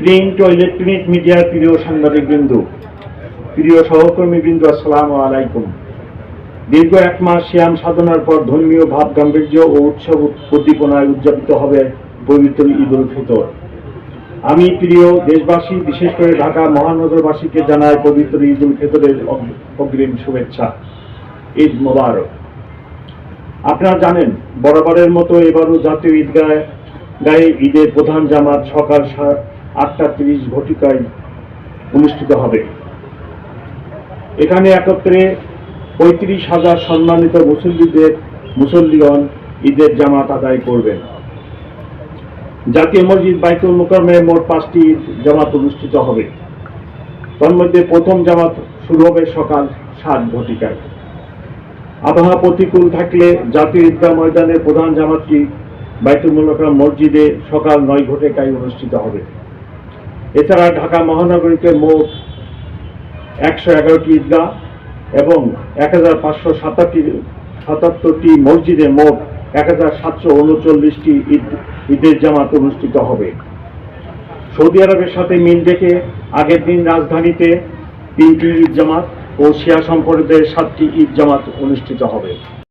Print ও electronic মিডিয়ার প্রিয় সাংবাদিকবৃন্দ, প্রিয় সহকর্মীবৃন্দ, আসসালামু আলাইকুম। দীর্ঘ এক মাস শ্যাম সাধনার পর ধর্মীয় ভাব গাম্ভীর্য ও উৎসব উদ্দীপনায় উদযাপিত হবে পবিত্র ঈদ উল ফিতর। আমি প্রিয় দেশবাসী, বিশেষ করে ঢাকা মহানগরবাসীকে জানাই পবিত্র ঈদ উল ফিতরের অগ্রিম শুভেচ্ছা। ঈদ মোবারক। আপনারা জানেন, বরাবরের মতো এবারও জাতীয় ঈদগায় গায়ে ঈদের প্রধান জামাত সকাল আটটা তিরিশ ঘটিকায় অনুষ্ঠিত হবে। এখানে একত্রে পঁয়ত্রিশ হাজার সম্মানিত মুসল্লিদের, মুসল্লিগণ ঈদের জামাত আদায় করবেন। জাতীয় মসজিদ বাইতুল মোকামে মোট পাঁচটি জামাত অনুষ্ঠিত হবে। তন্মধ্যে প্রথম জামাত শুরু হবে সকাল সাত ঘটিকায়। আবহাওয়া প্রতিকূল থাকলে জাতীয় ঈদগাহ ময়দানের প্রধান জামাতটি বাইতুল মসজিদে সকাল নয় ঘটিকায় অনুষ্ঠিত হবে। এছাড়া ঢাকা মহানগরীতে মোট একশো এগারোটি ঈদগাহ এবং এক হাজার পাঁচশো সাতাত্তরটি সাতাত্তরটি মসজিদে মোট এক হাজার সাতশো উনচল্লিশটি ঈদ, ঈদের জামাত অনুষ্ঠিত হবে। সৌদি আরবের সাথে মিল রেখে আগের দিন রাজধানীতে তিনটি ঈদ জামাত ও শিয়া সম্প্রদায়ের সাতটি ঈদ জামাত অনুষ্ঠিত হবে।